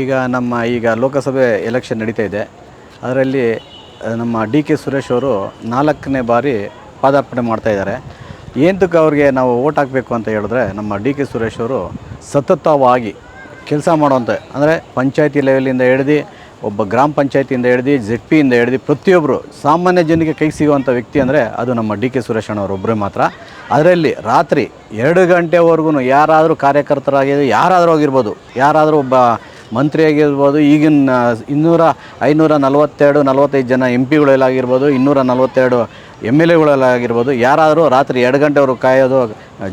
ಈಗ ನಮ್ಮ ಈಗ ಲೋಕಸಭೆ ಎಲೆಕ್ಷನ್ ನಡೀತಾ ಇದೆ. ಅದರಲ್ಲಿ ನಮ್ಮ ಡಿ ಕೆ ಸುರೇಶ್ ಅವರು ನಾಲ್ಕನೇ ಬಾರಿ ಪಾದಾರ್ಪಣೆ ಮಾಡ್ತಾ ಇದ್ದಾರೆ. ಏನಕ್ಕೆ ಅವ್ರಿಗೆ ನಾವು ಓಟ್ ಹಾಕಬೇಕು ಅಂತ ಹೇಳಿದ್ರೆ, ನಮ್ಮ ಡಿ ಕೆ ಸುರೇಶ್ ಅವರು ಸತತವಾಗಿ ಕೆಲಸ ಮಾಡುವಂಥ ಅಂದರೆ ಪಂಚಾಯತಿ ಲೆವೆಲಿಂದ ಹಿಡ್ದು, ಒಬ್ಬ ಗ್ರಾಮ ಪಂಚಾಯತಿಯಿಂದ ಹಿಡ್ದು ಜೆಡ್ ಪಿಯಿಂದ ಹಿಡ್ದು ಪ್ರತಿಯೊಬ್ಬರು ಸಾಮಾನ್ಯ ಜನರಿಗೆ ಕೈ ಸಿಗುವಂಥ ವ್ಯಕ್ತಿ ಅಂದರೆ ಅದು ನಮ್ಮ ಡಿ ಕೆ ಸುರೇಶ್ ಅಣ್ಣವರೊಬ್ಬರೇ ಮಾತ್ರ. ಅದರಲ್ಲಿ ರಾತ್ರಿ ಎರಡು ಗಂಟೆವರೆಗೂ ಯಾರಾದರೂ ಕಾರ್ಯಕರ್ತರಾಗಿ ಯಾರಾದರೂ ಆಗಿರ್ಬೋದು, ಯಾರಾದರೂ ಒಬ್ಬ ಮಂತ್ರಿ ಆಗಿರ್ಬೋದು ಈಗಿನ ಇನ್ನೂರ ಐನೂರ ನಲವತ್ತೆರಡು ನಲವತ್ತೈದು ಜನ ಎಂ ಪಿಗಳಲ್ಲಾಗಿರ್ಬೋದು ಇನ್ನೂರ ನಲವತ್ತೆರಡು ಎಂ ಎಲ್ ಎಗಳಲ್ಲಾಗಿರ್ಬೋದು, ಯಾರಾದರೂ ರಾತ್ರಿ ಎರಡು ಗಂಟೆವರು ಕಾಯೋದು,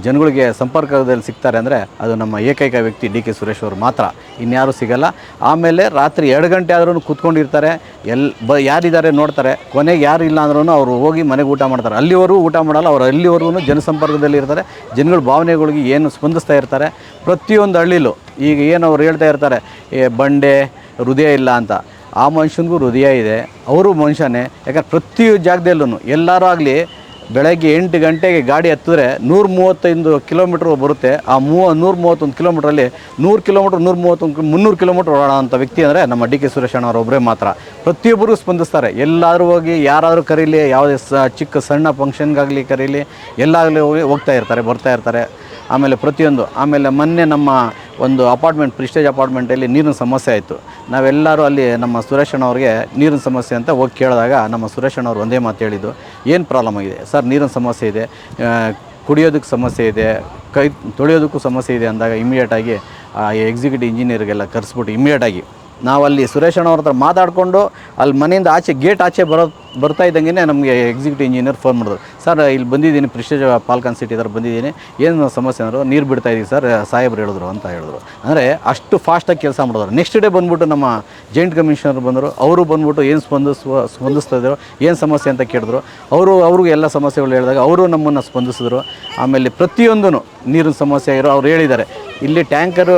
ಜನಗಳಿಗೆ ಸಂಪರ್ಕದಲ್ಲಿ ಸಿಗ್ತಾರೆ ಅಂದರೆ ಅದು ನಮ್ಮ ಏಕೈಕ ವ್ಯಕ್ತಿ ಡಿ ಕೆ ಸುರೇಶ್ ಅವರು ಮಾತ್ರ. ಇನ್ಯಾರೂ ಸಿಗಲ್ಲ. ಆಮೇಲೆ ರಾತ್ರಿ ಎರಡು ಗಂಟೆ ಆದರೂ ಕೂತ್ಕೊಂಡಿರ್ತಾರೆ, ಎಲ್ ಬ ಯಾರಿದ್ದಾರೆ ನೋಡ್ತಾರೆ, ಕೊನೆಗೆ ಯಾರು ಇಲ್ಲ ಅಂದ್ರೂ ಅವರು ಹೋಗಿ ಮನೆಗೆ ಊಟ ಮಾಡ್ತಾರೆ. ಅಲ್ಲಿವರೆಗೂ ಊಟ ಮಾಡಲ್ಲ, ಅವರು ಅಲ್ಲಿವರೆಗೂ ಜನಸಂಪರ್ಕದಲ್ಲಿ ಇರ್ತಾರೆ. ಜನಗಳ ಭಾವನೆಗಳಿಗೆ ಏನು ಸ್ಪಂದಿಸ್ತಾ ಇರ್ತಾರೆ. ಪ್ರತಿಯೊಂದು ಹಳ್ಳಿಲೂ ಈಗ ಏನು ಅವ್ರು ಹೇಳ್ತಾ ಇರ್ತಾರೆ, ಏ ಬಂಡೆ, ಹೃದಯ ಇಲ್ಲ ಅಂತ. ಆ ಮನುಷ್ಯನಿಗೂ ಹೃದಯ ಇದೆ, ಅವರು ಮನುಷ್ಯನೇ. ಯಾಕಂದ್ರೆ ಪ್ರತಿ ಜಾಗದಲ್ಲೂ ಎಲ್ಲರೂ ಆಗಲಿ ಬೆಳಗ್ಗೆ ಎಂಟು ಗಂಟೆಗೆ ಗಾಡಿ ಹತ್ತಿದ್ರೆ ನೂರ ಮೂವತ್ತೈದು ಕಿಲೋಮೀಟ್ರ್ ಬರುತ್ತೆ. ಆ ಮೂವ ನೂರ ಮೂವತ್ತೊಂದು ಕಿಲೋಮೀಟ್ರಲ್ಲಿ ನೂರು ಕಿಲೋಮೀಟ್ರ್ ನೂರ ಮೂವತ್ತೊಂದು ಮುನ್ನೂರು ಕಿಲೋಮೀಟ್ರ್ ಓಡಾಡೋಂಥ ವ್ಯಕ್ತಿ ಅಂದರೆ ನಮ್ಮ ಡಿ ಕೆ ಸುರೇಶ್ ಅಣ್ಣವ್ರೊಬ್ಬರೇ ಮಾತ್ರ. ಪ್ರತಿಯೊಬ್ಬರಿಗೂ ಸ್ಪಂದಿಸ್ತಾರೆ. ಎಲ್ಲಾದರೂ ಹೋಗಿ, ಯಾರಾದರೂ ಕರೀಲಿ, ಯಾವುದೇ ಚಿಕ್ಕ ಸಣ್ಣ ಫಂಕ್ಷನ್ಗಾಗಲಿ ಕರೀಲಿ, ಎಲ್ಲಾಗಲಿ ಹೋಗಿ ಹೋಗ್ತಾ ಇರ್ತಾರೆ, ಬರ್ತಾ ಇರ್ತಾರೆ. ಆಮೇಲೆ ಪ್ರತಿಯೊಂದು, ಆಮೇಲೆ ಮೊನ್ನೆ ನಮ್ಮ ಒಂದು ಅಪಾರ್ಟ್ಮೆಂಟ್ ಪ್ರಿಸ್ಟೇಜ್ ಅಪಾರ್ಟ್ಮೆಂಟಲ್ಲಿ ನೀರಿನ ಸಮಸ್ಯೆ ಆಯಿತು. ನಾವೆಲ್ಲರೂ ಅಲ್ಲಿ ನಮ್ಮ ಸುರೇಶಣ್ಣವ್ರಿಗೆ ನೀರಿನ ಸಮಸ್ಯೆ ಅಂತ ಹೋಗಿ ಕೇಳಿದಾಗ ನಮ್ಮ ಸುರೇಶಣ್ಣವ್ರು ಒಂದೇ ಮಾತು ಹೇಳಿದ್ದು, ಏನು ಪ್ರಾಬ್ಲಮ್ ಆಗಿದೆ? ಸರ್, ನೀರಿನ ಸಮಸ್ಯೆ ಇದೆ. ಕುಡಿಯೋದಕ್ಕೆ ಸಮಸ್ಯೆ ಇದೆ. ಕೈ ತೊಳೆಯೋದಕ್ಕೂ ಸಮಸ್ಯೆ ಇದೆ ಅಂದಾಗ ಇಮಿಡಿಯೇಟಾಗಿ ಎಕ್ಸಿಕ್ಯೂಟಿವ್ ಇಂಜಿನಿಯರ್ಗೆಲ್ಲ ಕರೆಸ್ಬಿಟ್ಟು ಇಮಿಡಿಯೇಟಾಗಿ ನಾವಲ್ಲಿ ಸುರೇಶಣ್ಣ ಅಣ್ಣವ್ರ ಹತ್ರ ಮಾತಾಡಿಕೊಂಡು ಅಲ್ಲಿ ಮನೆಯಿಂದ ಆಚೆ ಗೇಟ್ ಆಚೆ ಬರೋ ಬರ್ತಾ ಇದ್ದಂಗೆ ನಮಗೆ ಎಕ್ಸಿಕ್ಯೂಟಿವ್ ಇಂಜಿನಿಯರ್ ಫೋನ್ ಮಾಡಿದ್ರು. ಸರ್, ಇಲ್ಲಿ ಬಂದಿದ್ದೀನಿ, ಪ್ರಿಸ್ಟೇಜ್ ಪಾಲ್ಕನ್ ಸಿಟಿ ಹತ್ರ ಬಂದಿದ್ದೀನಿ. ಏನು ಸಮಸ್ಯೆ ಅಂದರು ನೀರು ಬಿಡ್ತಾ ಇದ್ದೀವಿ ಸರ್, ಸಾಹೇಬ್ರು ಹೇಳಿದ್ರು ಅಂತ ಹೇಳಿದ್ರು. ಅಂದರೆ ಅಷ್ಟು ಫಾಸ್ಟಾಗಿ ಕೆಲಸ ಮಾಡಿದ್ರು ನೆಕ್ಸ್ಟ್ ಡೇ ಬಂದ್ಬಿಟ್ಟು ನಮ್ಮ ಜಾಯಿಂಟ್ ಕಮಿಷನರ್ ಬಂದರು. ಅವರು ಬಂದ್ಬಿಟ್ಟು ಏನು ಸ್ಪಂದಿಸುವ, ಸ್ಪಂದಿಸ್ತಾ ಇದ್ರು, ಏನು ಸಮಸ್ಯೆ ಅಂತ ಕೇಳಿದ್ರು. ಅವರು, ಅವ್ರಿಗೂ ಎಲ್ಲ ಸಮಸ್ಯೆಗಳು ಹೇಳಿದಾಗ ಅವರು ನಮ್ಮನ್ನು ಸ್ಪಂದಿಸಿದ್ರು. ಆಮೇಲೆ ಪ್ರತಿಯೊಂದೂ ನೀರಿನ ಸಮಸ್ಯೆ ಆಗಿರೋ ಅವ್ರು ಹೇಳಿದ್ದಾರೆ. ಇಲ್ಲಿ ಟ್ಯಾಂಕರು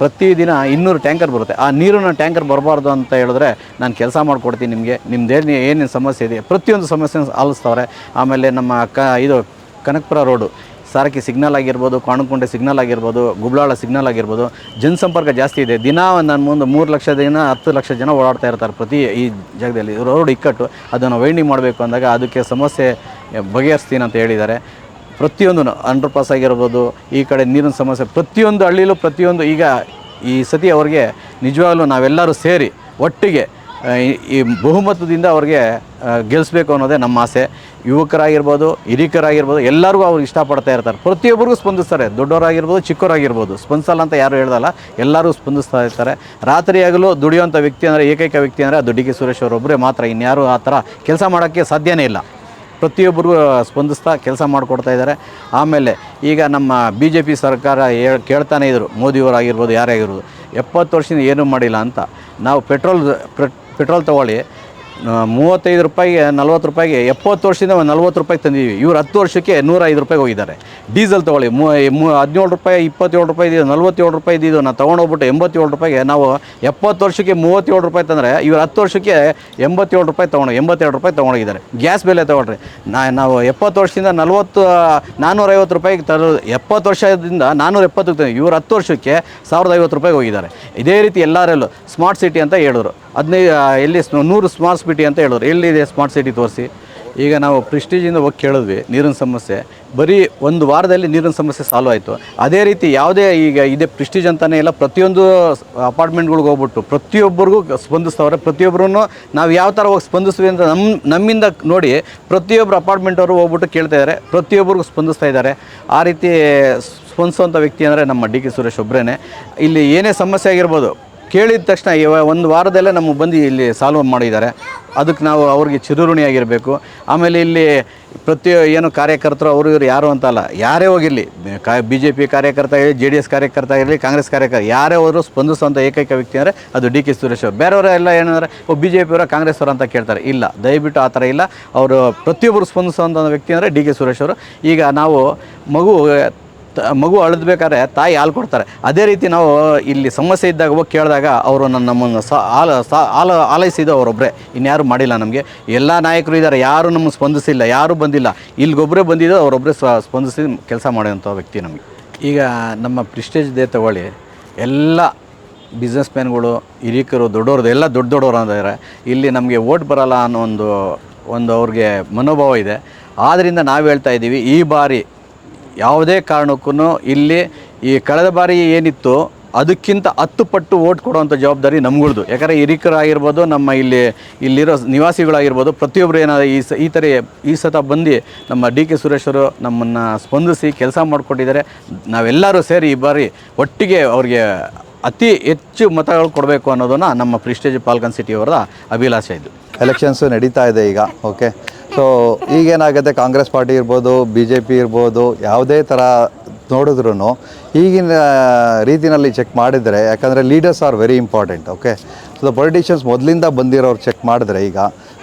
ಪ್ರತಿದಿನ ಇನ್ನೂರು ಟ್ಯಾಂಕರ್ ಬರುತ್ತೆ. ಆ ನೀರಿನ ಟ್ಯಾಂಕರ್ ಬರಬಾರ್ದು ಅಂತ ಹೇಳಿದ್ರೆ ನಾನು ಕೆಲಸ ಮಾಡಿಕೊಡ್ತೀನಿ ನಿಮಗೆ. ನಿಮ್ಮದೇನು ಏನೇನು ಸಮಸ್ಯೆ ಇದೆ, ಪ್ರತಿಯೊಂದು ಸಮಸ್ಯೆ ಆಲಿಸ್ತವ್ರೆ. ಆಮೇಲೆ ನಮ್ಮ ಕ ಇದು ಕನಕಪುರ ರೋಡು. ಸಾರಕ್ಕಿ ಸಿಗ್ನಲ್ ಆಗಿರ್ಬೋದು, ಕಾಣುಕೊಂಡೆ ಸಿಗ್ನಲ್ ಆಗಿರ್ಬೋದು, ಗುಬ್ಲಾಳ ಸಿಗ್ನಲ್ ಆಗಿರ್ಬೋದು, ಜನಸಂಪರ್ಕ ಜಾಸ್ತಿ ಇದೆ. ದಿನ ನನ್ನ ಮುಂದೆ ಮೂರು ಲಕ್ಷ ದಿನ ಹತ್ತು ಲಕ್ಷ ಜನ ಓಡಾಡ್ತಾ ಇರ್ತಾರೆ ಪ್ರತಿ ಈ ಜಾಗದಲ್ಲಿ. ರೋಡ್ ಇಕ್ಕಟ್ಟು, ಅದನ್ನು ವೈಂಡಿಂಗ್ ಮಾಡಬೇಕು ಅಂದಾಗ ಅದಕ್ಕೆ ಸಮಸ್ಯೆ ಬಗೆಹರಿಸ್ತೀನಿ ಅಂತ ಹೇಳಿದ್ದಾರೆ. ಪ್ರತಿಯೊಂದು ಅಂಡರ್ ಪಾಸ್ ಆಗಿರ್ಬೋದು, ಈ ಕಡೆ ನೀರಿನ ಸಮಸ್ಯೆ, ಪ್ರತಿಯೊಂದು ಹಳ್ಳಿಲೂ ಪ್ರತಿಯೊಂದು ಈಗ ಈ ಸತಿ ಅವ್ರಿಗೆ ನಿಜವಾಗ್ಲೂ ನಾವೆಲ್ಲರೂ ಸೇರಿ ಒಟ್ಟಿಗೆ ಈ- ಬಹುಮತದಿಂದ ಅವ್ರಿಗೆ ಗೆಲ್ಲಿಸ್ಬೇಕು ಅನ್ನೋದೇ ನಮ್ಮ ಆಸೆ. ಯುವಕರಾಗಿರ್ಬೋದು, ಹಿರಿಕರಾಗಿರ್ಬೋದು, ಎಲ್ಲರಿಗೂ ಅವ್ರು ಇಷ್ಟಪಡ್ತಾ ಇರ್ತಾರೆ. ಪ್ರತಿಯೊಬ್ಬರಿಗೂ ಸ್ಪಂದಿಸ್ತಾರೆ. ದೊಡ್ಡವರಾಗಿರ್ಬೋದು, ಚಿಕ್ಕವರಾಗಿರ್ಬೋದು. ಸ್ಪಂದಿಸಲ್ಲ ಅಂತ ಯಾರು ಹೇಳ್ದಲ್ಲ ಎಲ್ಲರೂ ಸ್ಪಂದಿಸ್ತಾ ಇರ್ತಾರೆ. ರಾತ್ರಿಯಾಗಲೂ ದುಡಿಯುವಂಥ ವ್ಯಕ್ತಿ ಅಂದರೆ, ಏಕೈಕ ವ್ಯಕ್ತಿ ಅಂದರೆ, ಅದು ಡಿ ಕೆ ಸುರೇಶ್ ಅವರೊಬ್ಬರೇ ಮಾತ್ರ. ಇನ್ಯಾರೂ ಆ ಥರ ಕೆಲಸ ಮಾಡೋಕ್ಕೆ ಸಾಧ್ಯವೇ ಇಲ್ಲ. ಪ್ರತಿಯೊಬ್ಬರಿಗೂ ಸ್ಪಂದಿಸ್ತಾ ಕೆಲಸ ಮಾಡಿಕೊಡ್ತಾ ಇದ್ದಾರೆ. ಆಮೇಲೆ ಈಗ ನಮ್ಮ ಬಿ ಜೆ ಪಿ ಸರ್ಕಾರ ಕೇಳ್ತಾನೆ ಇದ್ರು ಮೋದಿಯವರಾಗಿರ್ಬೋದು ಯಾರೇ ಆಗಿರ್ಬೋದು, ಎಪ್ಪತ್ತು ವರ್ಷದಿಂದ ಏನೂ ಮಾಡಿಲ್ಲ ಅಂತ. ನಾವು ಪೆಟ್ರೋಲ್ ಪೆಟ್ರೋಲ್ ತೊಗೊಳ್ಳಿ ಮೂವತ್ತೈದು ರೂಪಾಯಿಗೆ, ನಲ್ವತ್ತು ರೂಪಾಯಿಗೆ, ಎಪ್ಪತ್ತು ವರ್ಷದಿಂದ ಒಂದು ನಲ್ವತ್ತು ರೂಪಾಯಿಗೆ ತಂದಿದ್ದೀವಿ ಇವ್ರು ಹತ್ತು ವರ್ಷಕ್ಕೆ ನೂರೈದು ರೂಪಾಯಿಗೆ ಹೋಗಿದ್ದಾರೆ. ಡೀಸೆಲ್ ತೊಗೊಳ್ಳಿ. ಮೂ ಮೂ, ಹದಿನೇಳು ರೂಪಾಯಿ, ಇಪ್ಪತ್ತೇಳು ರೂಪಾಯಿ ಇದ್ದು ನಲ್ವತ್ತೇಳು ರೂಪಾಯಿ ಇದ್ದಿದ್ದು ನಾನು ತೊಗೊಂಡೋಗ್ಬಿಟ್ಟು ಎಂಬತ್ತೇಳು ರೂಪಾಯಿಗೆ ನಾವು ಎಪ್ಪತ್ತು ವರ್ಷಕ್ಕೆ ಮೂವತ್ತೇಳು ರೂಪಾಯಿ ತಂದರೆ, ಇವ್ರು ಹತ್ತು ವರ್ಷಕ್ಕೆ ಎಂಬತ್ತೇಳು ರೂಪಾಯಿ ತೊಗೊಂಡು, ಎಂಬತ್ತೆರಡು ರೂಪಾಯಿ ತೊಗೊಂಡೋಗಿದ್ದಾರೆ ಗ್ಯಾಸ್ ಬೆಲೆ ತೊಗೊಳ್ರಿ. ನಾ, ನಾವು ಎಪ್ಪತ್ತು ವರ್ಷದಿಂದ ನಲ್ವತ್ತು ನಾನ್ನೂರೈವತ್ತು ರೂಪಾಯಿಗೆ ತರೋ, ಎಪ್ಪತ್ತು ವರ್ಷದಿಂದ ನಾನ್ನೂರ ಎಪ್ಪತ್ತು ತಂದು ಇವ್ರು ಹತ್ತು ವರ್ಷಕ್ಕೆ ಸಾವಿರದ ಐವತ್ತು ರೂಪಾಯಿಗೆ ಹೋಗಿದ್ದಾರೆ. ಇದೇ ರೀತಿ ಎಲ್ಲರಲ್ಲೂ, ಸ್ಮಾರ್ಟ್ ಸಿಟಿ ಅಂತ ಹೇಳಿದ್ರು. ಹದಿನೈದು ಎಲ್ಲಿ, ನೂರು ಸ್ಮಾರ್ಟ್ ಸಿಟಿ ಅಂತ ಹೇಳಿದ್ರು. ಎಲ್ಲಿದೆ ಸ್ಮಾರ್ಟ್ ಸಿಟಿ ತೋರಿಸಿ. ಈಗ ನಾವು ಪ್ರಿಸ್ಟೀಜಿಂದ ಹೋಗಿ ಕೇಳಿದ್ವಿ, ನೀರಿನ ಸಮಸ್ಯೆ. ಬರೀ ಒಂದು ವಾರದಲ್ಲಿ ನೀರಿನ ಸಮಸ್ಯೆ ಸಾಲ್ವ್ ಆಯಿತು. ಅದೇ ರೀತಿ ಯಾವುದೇ ಈಗ ಇದೆ ಪ್ರಿಸ್ಟೀಜ್ ಅಂತಲೇ ಇಲ್ಲ, ಪ್ರತಿಯೊಂದು ಅಪಾರ್ಟ್ಮೆಂಟ್ಗಳಿಗೆ ಹೋಗ್ಬಿಟ್ಟು ಪ್ರತಿಯೊಬ್ಬರಿಗೂ ಸ್ಪಂದಿಸ್ತವ್ರೆ. ಪ್ರತಿಯೊಬ್ಬರೂ ನಾವು ಯಾವ ಥರ ಹೋಗಿ ಸ್ಪಂದಿಸ್ವಿ ಅಂತ ನಮ್ಮ ನಮ್ಮಿಂದ ನೋಡಿ ಪ್ರತಿಯೊಬ್ಬರು ಅಪಾರ್ಟ್ಮೆಂಟವರು ಹೋಗ್ಬಿಟ್ಟು ಕೇಳ್ತಾ ಇದ್ದಾರೆ ಪ್ರತಿಯೊಬ್ಬರಿಗೂ ಸ್ಪಂದಿಸ್ತಾ ಇದ್ದಾರೆ ಆ ರೀತಿ ಸ್ಪಂದಿಸುವಂಥ ವ್ಯಕ್ತಿ ಅಂದರೆ ನಮ್ಮ ಡಿ ಕೆ ಸುರೇಶ್ ಒಬ್ಬರೇ ಇಲ್ಲಿ ಏನೇ ಸಮಸ್ಯೆ ಆಗಿರ್ಬೋದು ಕೇಳಿದ ತಕ್ಷಣ ಒಂದು ವಾರದಲ್ಲೇ ನಮ್ಮ ಬಂದು ಇಲ್ಲಿ ಸಾಲ್ವ್ ಮಾಡಿದ್ದಾರೆ. ಅದಕ್ಕೆ ನಾವು ಅವ್ರಿಗೆ ಚಿರುಋಣಿಯಾಗಿರಬೇಕು. ಆಮೇಲೆ ಇಲ್ಲಿ ಪ್ರತಿ ಏನು ಕಾರ್ಯಕರ್ತರು, ಅವರು ಇವರು ಯಾರು ಅಂತಲ್ಲ ಯಾರೇ ಹೋಗಿರಲಿ ಕಾ ಬಿ ಜೆ ಪಿ ಕಾರ್ಯಕರ್ತ ಆಗಿರಲಿ, ಜೆ ಡಿ ಎಸ್ ಕಾರ್ಯಕರ್ತ ಆಗಿರಲಿ, ಕಾಂಗ್ರೆಸ್ ಕಾರ್ಯಕರ್ತ, ಯಾರೇ ಹೋದರೂ ಸ್ಪಂದಿಸುವಂಥ ಏಕೈಕ ವ್ಯಕ್ತಿ ಅಂದರೆ ಅದು ಡಿ ಕೆ ಸುರೇಶ್ ಅವರು. ಬೇರೆಯವರೆಲ್ಲ ಏನಂದರೆ, ಓ ಬಿ ಜೆ ಪಿಯವರ ಕಾಂಗ್ರೆಸ್ ಅವರು ಅಂತ ಕೇಳ್ತಾರೆ. ಇಲ್ಲ, ದಯವಿಟ್ಟು ಆ ಥರ ಇಲ್ಲ. ಅವರು ಪ್ರತಿಯೊಬ್ಬರು ಸ್ಪಂದಿಸುವಂಥ ವ್ಯಕ್ತಿ ಅಂದರೆ ಡಿ ಕೆ ಸುರೇಶ್ ಅವರು. ಈಗ ನಾವು ಮಗು ಮಗು ಅಳದ್ಬೇಕಾದ್ರೆ ತಾಯಿ ಹಾಲು ಕೊಡ್ತಾರೆ. ಅದೇ ರೀತಿ ನಾವು ಇಲ್ಲಿ ಸಮಸ್ಯೆ ಇದ್ದಾಗ ಹೋಗಿ ಕೇಳಿದಾಗ ಅವರು ನನ್ನ ನಮ್ಮನ್ನು ಸ, ಹಾಲು ಸ, ಹಾಲು ಆಲೈಸಿದ್ದು ಅವರೊಬ್ಬರೇ ಇನ್ಯಾರು ಮಾಡಿಲ್ಲ ನಮಗೆ. ಎಲ್ಲ ನಾಯಕರು ಇದ್ದಾರೆ. ಯಾರು ನಮಗೆ ಸ್ಪಂದಿಸಿಲ್ಲ. ಯಾರೂ ಬಂದಿಲ್ಲ. ಇಲ್ಲಿಗೊಬ್ಬರೇ ಬಂದಿದ್ದು ಅವರೊಬ್ಬರೇ ಸ್ವ, ಸ್ಪಂದಿಸಿ ಕೆಲಸ ಮಾಡೋಂಥ ವ್ಯಕ್ತಿ ನಮಗೆ. ಈಗ ನಮ್ಮ ಪ್ರಿಸ್ಟೇಜ್ ದೇ ತಗೊಳ್ಳಿ. ಎಲ್ಲ ಬಿಸ್ನೆಸ್ ಮ್ಯಾನ್ಗಳು ಹಿರಿಕರು ದೊಡ್ಡವ್ರದ್ದು ಎಲ್ಲ ದೊಡ್ಡ ದೊಡ್ಡವರು ಅಂದರೆ ಇಲ್ಲಿ ನಮಗೆ ಓಟ್ ಬರಲ್ಲ ಅನ್ನೋ ಒಂದು ಒಂದು ಅವ್ರಿಗೆ ಮನೋಭಾವ ಇದೆ. ಆದ್ದರಿಂದ ನಾವು ಹೇಳ್ತಾ ಇದ್ದೀವಿ, ಈ ಬಾರಿ ಯಾವುದೇ ಕಾರಣಕ್ಕೂ ಇಲ್ಲಿ ಈ ಕಳೆದ ಬಾರಿ ಏನಿತ್ತು ಅದಕ್ಕಿಂತ ಹತ್ತು ಪಟ್ಟು ಓಟ್ ಕೊಡುವಂಥ ಜವಾಬ್ದಾರಿ ನಮ್ಗಳ್ದು. ಯಾಕಂದರೆ ಹಿರಿಕರಾಗಿರ್ಬೋದು, ನಮ್ಮ ಇಲ್ಲಿ, ಇಲ್ಲಿರೋ ನಿವಾಸಿಗಳಾಗಿರ್ಬೋದು ಪ್ರತಿಯೊಬ್ಬರು ಏನಾದ್ರು ಈ ಸ, ಈ ಥರ ಈ ಸತ ಬಂದು ನಮ್ಮ ಡಿ ಕೆ ಸುರೇಶರು ನಮ್ಮನ್ನು ಸ್ಪಂದಿಸಿ ಕೆಲಸ ಮಾಡಿಕೊಟ್ಟಿದ್ದಾರೆ. ನಾವೆಲ್ಲರೂ ಸೇರಿ ಈ ಬಾರಿ ಒಟ್ಟಿಗೆ ಅವ್ರಿಗೆ ಅತಿ ಹೆಚ್ಚು ಮತಗಳು ಕೊಡಬೇಕು ಅನ್ನೋದನ್ನು ನಮ್ಮ ಪ್ರಿಸ್ಟೇಜ್ ಪಾಲ್ಕನ್ ಸಿಟಿಯವರ ಅಭಿಲಾಷೆ ಇದು. ಎಲೆಕ್ಷನ್ಸು ನಡೀತಾ ಇದೆ ಈಗ ಓಕೆ ಸೊ ಈಗೇನಾಗುತ್ತೆ? ಕಾಂಗ್ರೆಸ್ ಪಾರ್ಟಿ ಇರ್ಬೋದು ಬಿ ಜೆ ಪಿ ಇರ್ಬೋದು, ಯಾವುದೇ ಥರ ನೋಡಿದ್ರೂ ಈಗಿನ ರೀತಿನಲ್ಲಿ ಚೆಕ್ ಮಾಡಿದರೆ, ಯಾಕಂದರೆ leaders are very important okay so the politicians ಮೊದಲಿಂದ ಬಂದಿರೋರು ಚೆಕ್ ಮಾಡಿದ್ರೆ ಈಗ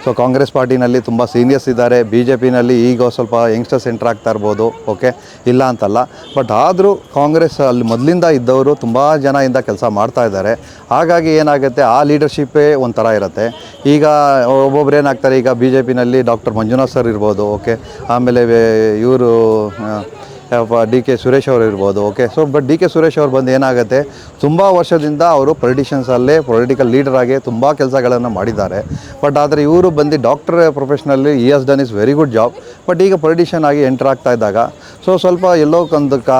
ಸೊ ಕಾಂಗ್ರೆಸ್ ಪಾರ್ಟಿನಲ್ಲಿ ತುಂಬ ಸೀನಿಯರ್ಸ್ ಇದ್ದಾರೆ. ಬಿ ಜೆ ಪಿನಲ್ಲಿ ಈಗ ಸ್ವಲ್ಪ ಯಂಗ್ಸ್ಟರ್ಸ್ ಎಂಟ್ರ್ ಆಗ್ತಾ ಇರ್ಬೋದು. ಓಕೆ ಇಲ್ಲ ಅಂತಲ್ಲ. ಬಟ್ ಆದರೂ ಕಾಂಗ್ರೆಸ್ ಅಲ್ಲಿ ಮೊದಲಿಂದ ಇದ್ದವರು ತುಂಬ ಜನ ಇಂದ ಕೆಲಸ ಮಾಡ್ತಾ ಇದ್ದಾರೆ. ಹಾಗಾಗಿ ಏನಾಗುತ್ತೆ? ಆ ಲೀಡರ್ಶಿಪ್ಪೇ ಒಂಥರ ಇರುತ್ತೆ. ಈಗ ಒಬ್ಬೊಬ್ರು ಏನಾಗ್ತಾರೆ? ಈಗ ಬಿ ಜೆ ಪಿನಲ್ಲಿ ಡಾಕ್ಟರ್ ಮಂಜುನಾಥ್ ಸರ್ ಇರ್ಬೋದು. ಓಕೆ ಆಮೇಲೆ ಇವರು ಡಿ ಕೆ ಸುರೇಶ್ ಅವರು ಇರ್ಬೋದು okay so but D K Suresh ಅವ್ರು ಬಂದು ಏನಾಗುತ್ತೆ? ತುಂಬ ವರ್ಷದಿಂದ ಅವರು ಪೊಲಿಟಿಷನ್ಸಲ್ಲೇ ಪೊಲಿಟಿಕಲ್ ಲೀಡರ್ ಆಗಿ ತುಂಬ ಕೆಲಸಗಳನ್ನು ಮಾಡಿದ್ದಾರೆ. ಬಟ್ ಆದರೆ ಇವರು ಬಂದು doctor ಪ್ರೊಫೆಷನಲ್ಲಿ is done is very good job but ಈಗ ಪೊಲಿಟಿಷನ್ ಆಗಿ ಎಂಟರ್ ಆಗ್ತಾ ಇದ್ದಾಗ ಸೊ ಸ್ವಲ್ಪ ಎಲ್ಲೋ ಒಂದು ಕಾ,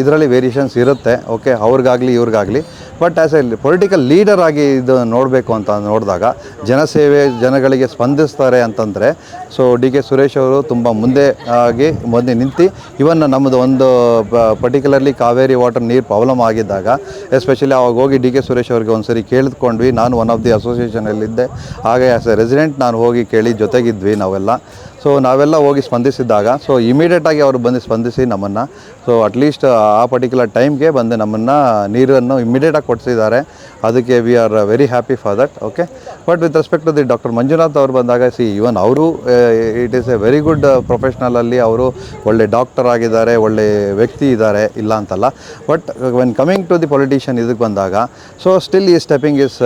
ಇದರಲ್ಲಿ ವೇರಿಯೇಷನ್ಸ್ ಇರುತ್ತೆ ಓಕೆ ಅವ್ರಿಗಾಗಲಿ, ಇವ್ರಿಗಾಗಲಿ. But as a political leader ಆಗಿ ಇದು ನೋಡಬೇಕು ಅಂತ ನೋಡಿದಾಗ, ಜನಸೇವೆ ಜನಗಳಿಗೆ ಸ್ಪಂದಿಸ್ತಾರೆ ಅಂತಂದರೆ ಸೊ ಡಿ ಕೆ ಸುರೇಶ್ ಅವರು ತುಂಬ ಮುಂದೆ ಆಗಿ, ಮುಂದೆ ನಿಂತು ಇವನ್ ನಮ್ಮದು ಒಂದು ಪರ್ಟಿಕ್ಯುಲರ್ಲಿ ಕಾವೇರಿ ವಾಟರ್ ನೀರು ಪ್ರಾಬ್ಲಮ್ ಆಗಿದ್ದಾಗ ಎಸ್ಪೆಷಲಿ ಅವಾಗ ಹೋಗಿ ಡಿ ಕೆ ಸುರೇಶ್ ಅವರಿಗೆ ಒಂದು ಸರಿ ಕೇಳಿದ್ಕೊಂಡ್ವಿ. ನಾನು ಒನ್ ಆಫ್ ದಿ ಅಸೋಸಿಯೇಷನಲ್ಲಿದ್ದೆ ಹಾಗೆ ಆ್ಯಸ್ ಎ ರೆಸಿಡೆಂಟ್ ನಾನು ಹೋಗಿ ಕೇಳಿ ಜೊತೆಗಿದ್ವಿ ನಾವೆಲ್ಲ. ಸೊ ನಾವೆಲ್ಲ ಹೋಗಿ ಸ್ಪಂದಿಸಿದ್ದಾಗ ಸೊ ಇಮಿಡಿಯೇಟಾಗಿ ಅವರು ಬಂದು ಸ್ಪಂದಿಸಿ ನಮ್ಮನ್ನು. ಸೊ ಅಟ್ಲೀಸ್ಟ್ ಆ ಪರ್ಟಿಕ್ಯುಲರ್ ಟೈಮ್ಗೆ ಬಂದು ನಮ್ಮನ್ನು ನೀರನ್ನು ಇಮಿಡಿಯೇಟಾಗಿ ಕೊಡಿಸಿದ್ದಾರೆ. ಅದಕ್ಕೆ we are very happy for that okay but with respect to the doctor Manjunath ಅವರು ಬಂದಾಗ ಸಿ ಇವನ್ ಅವರು it is a very good ಪ್ರೊಫೆಷ್ನಲಲ್ಲಿ ಅವರು ಒಳ್ಳೆ ಡಾಕ್ಟರ್ ಆಗಿದ್ದಾರೆ, ಒಳ್ಳೆ ವ್ಯಕ್ತಿ ಇದ್ದಾರೆ, ಇಲ್ಲ ಅಂತಲ್ಲ. But when coming to the politician ಇದಕ್ಕೆ ಬಂದಾಗ ಸೊ ಸ್ಟಿಲ್ ಈ stepping is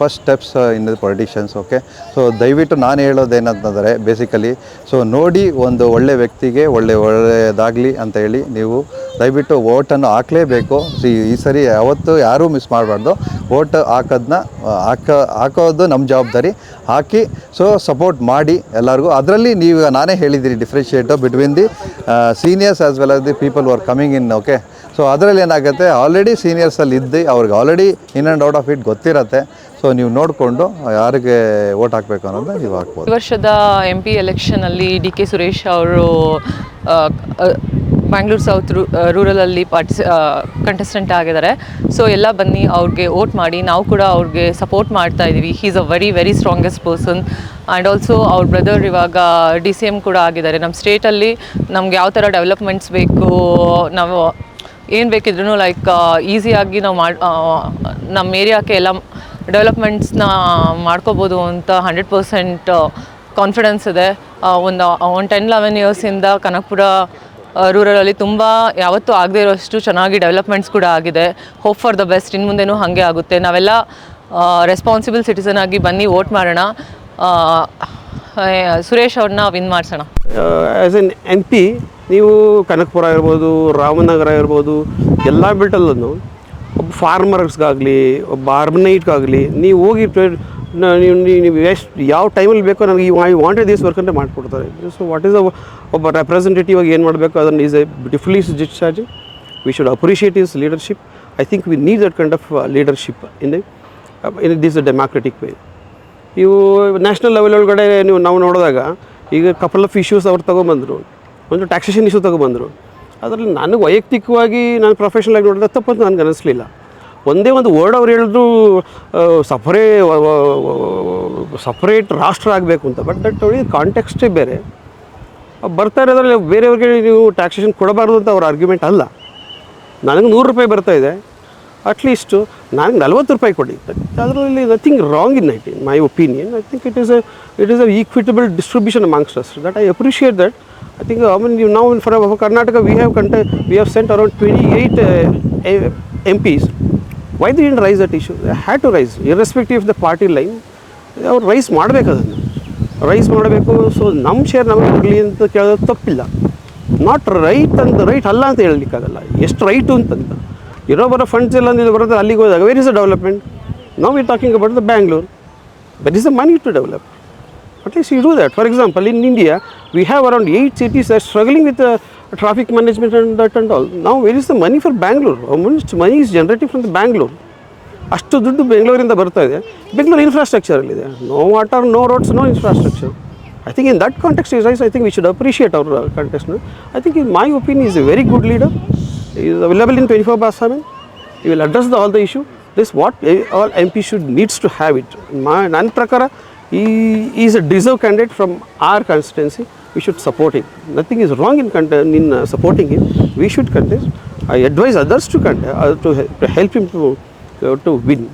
first steps in the politicians okay so ದಯವಿಟ್ಟು ನಾನು ಹೇಳೋದೇನಂತಂದರೆ ಬೇಸಿಕಲಿ ಸೊ ನೋಡಿ ಒಂದು ಒಳ್ಳೆ ವ್ಯಕ್ತಿಗೆ ಒಳ್ಳೆ ಒಳ್ಳೆಯದಾಗಲಿ ಅಂತ ಹೇಳಿ ನೀವು ದಯವಿಟ್ಟು ಓಟನ್ನು ಹಾಕಲೇಬೇಕು. ಸಿ ಈ ಸರಿ ಯಾವತ್ತೂ ಯಾರೂ ಮಿಸ್ ಮಾಡಬಾರ್ದು. ಓಟ್ ಹಾಕೋದನ್ನ ಹಾಕ, ಹಾಕೋದು ನಮ್ಮ ಜವಾಬ್ದಾರಿ. ಹಾಕಿ ಸೊ ಸಪೋರ್ಟ್ ಮಾಡಿ ಎಲ್ಲರಿಗೂ. ಅದರಲ್ಲಿ ನೀವು ನಾನೇ ಹೇಳಿದ್ದೀರಿ differentiate between the seniors as well as the people are coming in okay so ಅದರಲ್ಲಿ ಏನಾಗುತ್ತೆ? ಆಲ್ರೆಡಿ ಸೀನಿಯರ್ಸಲ್ಲಿ ಇದ್ದು ಅವ್ರಿಗೆ already in and out of it ಗೊತ್ತಿರತ್ತೆ. So ನೀವು ನೋಡಿಕೊಂಡು ಯಾರಿಗೆ ಓಟ್ ಹಾಕಬೇಕು ಅನ್ನೋದು ನೀವು ಹಾಕ್ಬೋದು. ಈ ವರ್ಷದ ಎಂ ಪಿ ಎಲೆಕ್ಷನಲ್ಲಿ ಡಿ ಕೆ ಸುರೇಶ್ ಅವರು ಬ್ಯಾಂಗ್ಳೂರು ಸೌತ್ ರೂರಲಲ್ಲಿ ಪಾರ್ಟಿಸಿ ಕಂಟೆಸ್ಟೆಂಟ್ ಆಗಿದ್ದಾರೆ. ಸೊ ಎಲ್ಲ ಬನ್ನಿ, ಅವ್ರಿಗೆ ವೋಟ್ ಮಾಡಿ. ನಾವು ಕೂಡ ಅವ್ರಿಗೆ ಸಪೋರ್ಟ್ ಮಾಡ್ತಾ ಇದ್ದೀವಿ. He is a very very strongest person and also ಅವ್ರ ಬ್ರದರ್ ಇವಾಗ ಡಿ ಸಿ ಎಂ ಕೂಡ ಆಗಿದ್ದಾರೆ. ನಮ್ಮ ಸ್ಟೇಟಲ್ಲಿ ನಮ್ಗೆ ಯಾವ ಥರ ಡೆವಲಪ್ಮೆಂಟ್ಸ್ ಬೇಕು, ನಾವು ಏನು ಬೇಕಿದ್ರೂ ಲೈಕ್ ಈಸಿಯಾಗಿ ನಾವು ಮಾಡಿ ನಮ್ಮ ಏರಿಯಾಕ್ಕೆ ಎಲ್ಲ ಡೆವಲಪ್ಮೆಂಟ್ಸ್ನ ಮಾಡ್ಕೋಬೋದು ಅಂತ ಹಂಡ್ರೆಡ್ ಪರ್ಸೆಂಟ್ ಕಾನ್ಫಿಡೆನ್ಸ್ ಇದೆ. ಒಂದು ಒಂದು ಟೆನ್ ಲೆವೆನ್ ಇಯರ್ಸಿಂದ ಕನಕಪುರ ರೂರಲಲ್ಲಿ ತುಂಬ ಯಾವತ್ತೂ ಆಗದೇ ಇರೋಷ್ಟು ಚೆನ್ನಾಗಿ ಡೆವಲಪ್ಮೆಂಟ್ಸ್ ಕೂಡ ಆಗಿದೆ. ಹೋಪ್ ಫಾರ್ ದ ಬೆಸ್ಟ್ ಇನ್ನು ಮುಂದೆನೂ ಹಾಗೆ ಆಗುತ್ತೆ. ನಾವೆಲ್ಲ ರೆಸ್ಪಾನ್ಸಿಬಲ್ ಸಿಟಿಸನ್ ಆಗಿ ಬನ್ನಿ ವೋಟ್ ಮಾಡೋಣ. ಸುರೇಶ್ ಅವ್ರನ್ನ ವಿನ್ ಮಾಡಿಸೋಣ. ಆ್ಯಸ್ ಎನ್ ಎಂ ಪಿ ನೀವು ಕನಕಪುರ ಇರ್ಬೋದು, ರಾಮನಗರ ಇರ್ಬೋದು, ಎಲ್ಲ ಬೆಲ್ಟಲ್ಲೂ ಒಬ್ಬ ಫಾರ್ಮರ್ಸ್ಗಾಗಲಿ ಒಬ್ಬ ಆರ್ಮನೈಟ್ಗಾಗಲಿ ನೀವು ಹೋಗಿ ನೀವು ನೀವು- ಎಷ್ಟು ಯಾವ ಟೈಮಲ್ಲಿ ಬೇಕೋ ನನಗೆ ಐ ವಾಂಟೆಡ್ ದಿಸ್ ವರ್ಕ್ ಅಂತ ಮಾಡಿಕೊಡ್ತಾರೆ. ಸೊ ವಾಟ್ ಈಸ್ ಒಬ್ಬ ರೆಪ್ರೆಸೆಂಟೇಟಿವ್ ಆಗಿ ಏನು ಮಾಡಬೇಕು? ಅದನ್ನು is a ಡಿಫ್ಲೀಸ್ discharge we should appreciate is leadership I think we need that kind of leadership in in this democratic way ಇವು ನ್ಯಾಷನಲ್ ಲೆವೆಲ್ ಒಳಗಡೆ ನೀವು ನಾವು ನೋಡಿದಾಗ, ಈಗ ಕಪಲ್ ಆಫ್ ಇಶ್ಯೂಸ್ ಅವ್ರು ತೊಗೊಂಬಂದರು. ಒಂದು ಟ್ಯಾಕ್ಸೇಷನ್ ಇಶ್ಯೂ ತೊಗೊಬಂದರು ಅದರಲ್ಲಿ ನನಗೆ ವೈಯಕ್ತಿಕವಾಗಿ ನಾನು ಪ್ರೊಫೆಷನಲ್ ಆಗಿ ನೋಡಿದ್ರೆ ತಪ್ಪಂತ ನನಗೆ ಅನಿಸ್ಲಿಲ್ಲ. ಒಂದೇ ಒಂದು ವರ್ಡ್ ಅವ್ರು ಹೇಳಿದ್ರು ಸಪರೇ ಸಪ್ರೇಟ್ ರಾಷ್ಟ್ರ ಆಗಬೇಕು ಅಂತ. ಬಟ್ ದಟ್ ಕಾಂಟೆಕ್ಸ್ಟೇ ಬೇರೆ. ಬರ್ತಾ ಇರೋದ್ರಲ್ಲಿ ಬೇರೆಯವ್ರಿಗೆ ನೀವು ಟ್ಯಾಕ್ಸೇಷನ್ ಕೊಡಬಾರ್ದು ಅಂತ ಅವ್ರ ಆರ್ಗ್ಯುಮೆಂಟ್ ಅಲ್ಲ. ನನಗೆ ನೂರು ರೂಪಾಯಿ ಬರ್ತಾ ಇದೆ. ಅಟ್ಲೀಸ್ಟು ನನಗೆ ನಲ್ವತ್ತು ರೂಪಾಯಿ ಕೊಡಿ. ಅದರಲ್ಲಿ nothing wrong in it in my opinion I think it is a it is a equitable distribution amongst us that I appreciate that I think I mean you ನಾವು for Karnataka we have ಕಂಟ we have sent around twenty eight M Ps why the in rise that issue had to rise irrespective of the party line ಅವ್ರು rice ಮಾಡಬೇಕು ಅದನ್ನು. Rice ಮಾಡಬೇಕು so ನಮ್ಮ share ನಮಗೆ ಇರಲಿ ಅಂತ ಕೇಳೋದು ತಪ್ಪಿಲ್ಲ. ನಾಟ್ ರೈಟ್ ಅಂತ ರೈಟ್ ಅಲ್ಲ ಅಂತ ಹೇಳಲಿಕ್ಕಾಗಲ್ಲ. ಎಷ್ಟು ರೈಟು ಅಂತಂತ ಇರೋಬರ ಫಂಡ್ಸ್ ಇಲ್ಲ ಅಂದಿದ್ದು ಬರುತ್ತೆ ಅಲ್ಲಿಗೆ ಹೋದಾಗ. ವೇರ್ ಇಸ್ ಅ ಡೆವಲಪ್ಮೆಂಟ್ ನಾವು we talking about the Bangalore but is a money to develop but is you do that for example in India we have around eight cities are struggling with traffic management and that and all ನಾವು where is the money for Bangalore most money is generative from the Bangalore ಅಷ್ಟು ದುಡ್ಡು ಬೆಂಗಳೂರಿಂದ ಬರ್ತಾ ಇದೆ. Bangalore infrastructure ಅಲ್ಲಿದೆ no water no roads no infrastructure I think in that context is I think we should appreciate ಅವ್ರ ಕಾಂಟೆಕ್ಸ್ನ I think in my opinion is a very good leader is available in twenty four bar seven you will address the all the issue this what all M P should needs to have it ಮಾ ನನ್ನ ಪ್ರಕಾರ ಈ is a deserve candidate from our constituency we should support it nothing is wrong in ಕಂಟ in supporting it we should contest I advise others to ಕಂಟೆ to help him to to win